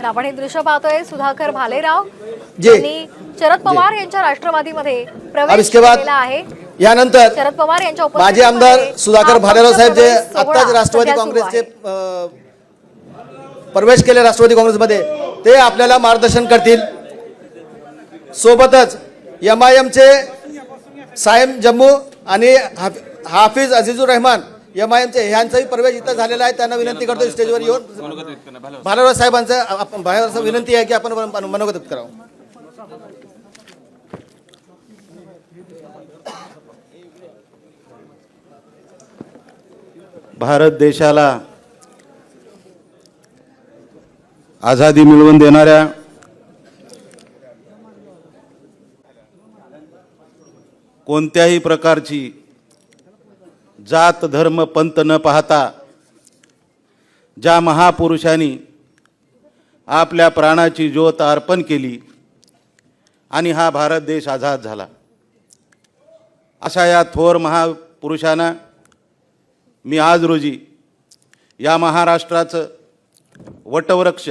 तर आपण हे दृश्य पाहतोय. सुधाकर भालेराव जी. यांनी शरद पवार यांच्या राष्ट्रवादीमध्ये प्रवेश केलेला आहे. यानंतर शरद पवार यांच्या माजी आमदार सुधाकर भालेराव साहेब जे आत्ताच राष्ट्रवादी काँग्रेसचे प्रवेश केले राष्ट्रवादी काँग्रेसमध्ये ते आपल्याला मार्गदर्शन करतील. सोबतच एम आय एमचे सायम जम्मू आणि हाफ- हाफिज अझिजुर रहमान एम आय एमचे ह्यांचाही प्रवेश इथं झालेला आहे. त्यांना विनंती करतो स्टेजवर येऊन. भालेराव साहेबांचं आप- विनंती आहे की आपण मनोगत करावं. भारत देशाला आझादी मिळवून देणाऱ्या कोणत्याही प्रकारची जात धर्म पंत न पाहता ज्या महापुरुषांनी आपल्या प्राणाची ज्योत अर्पण केली आणि हा भारत देश आझाद झाला. अशा या थोर महापुरुषांना मी आज रोजी या महाराष्ट्राचं वटवृक्ष